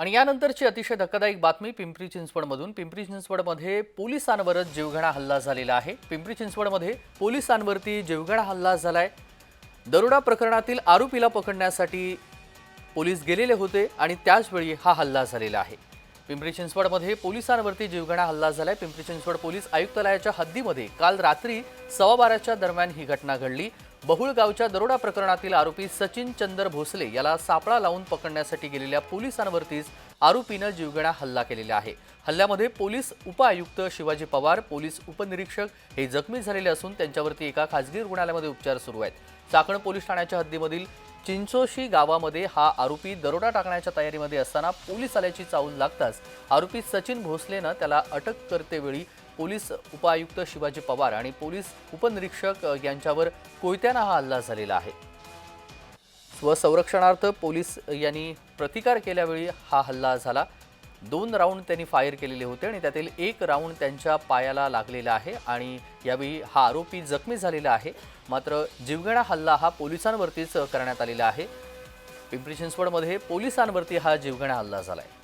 आणि यानंतरची अतिशय धक्कादायक बातमी पिंपरी चिंचवडमधून. पिंपरी चिंचवडमध्ये पोलिसांवरच जीवघेणा हल्ला झालेला आहे. पिंपरी चिंचवडमध्ये पोलिसांवरती जीवघेणा हल्ला झालाय. दरोडा प्रकरणातील आरोपीला पकडण्यासाठी पोलीस गेलेले होते आणि त्याचवेळी हा हल्ला झालेला आहे. पिंपरी चिंचवडमध्ये पोलिसांवरती जीवघेणा हल्ला झालाय. पिंपरी चिंचवड पोलीस आयुक्तालयाच्या हद्दीमध्ये काल रात्री सव्वा बाराच्या दरम्यान ही घटना घडली. बहुळ गावच्या दरोडा प्रकरणातील आरोपी सचिन चंदर भोसले याला सापळा लावून पकडण्यासाठी गेलेल्या पोलिसांवरतीच आरोपीनं जीवघेणा हल्ला केलेला आहे. हल्ल्यामध्ये पोलीस उपआयुक्त शिवाजी पवार पोलीस उपनिरीक्षक हे जखमी झालेले असून त्यांच्यावरती एका खासगी रुग्णालयामध्ये उपचार सुरू आहेत. चाकण पोलीस ठाण्याच्या हद्दीमधील चिंचोशी गावामध्ये हा आरोपी दरोडा टाकण्याच्या तयारीमध्ये असताना पोलीस आल्याची चावून लागताच आरोपी सचिन भोसलेनं त्याला अटक करतेवेळी पोलीस उपायुक्त शिवाजी पवार आणि पोलीस उपनिरीक्षक यांच्यावर कोयत्यानं हा हल्ला झालेला आहे. स्वसंरक्षणार्थ पोलीस यांनी प्रतिकार केल्यावेळी हा हल्ला झाला. दोन राऊंड त्यांनी फायर केलेले होते आणि त्यातील एक राऊंड त्यांच्या पायाला लागलेला आहे आणि यावेळी हा आरोपी जखमी झालेला आहे. मात्र जीवघेणा हल्ला हा पोलिसांवरतीच करण्यात आलेला आहे. पिंपरी चिंचवडमध्ये पोलिसांवरती हा जीवघेणा हल्ला झाला आहे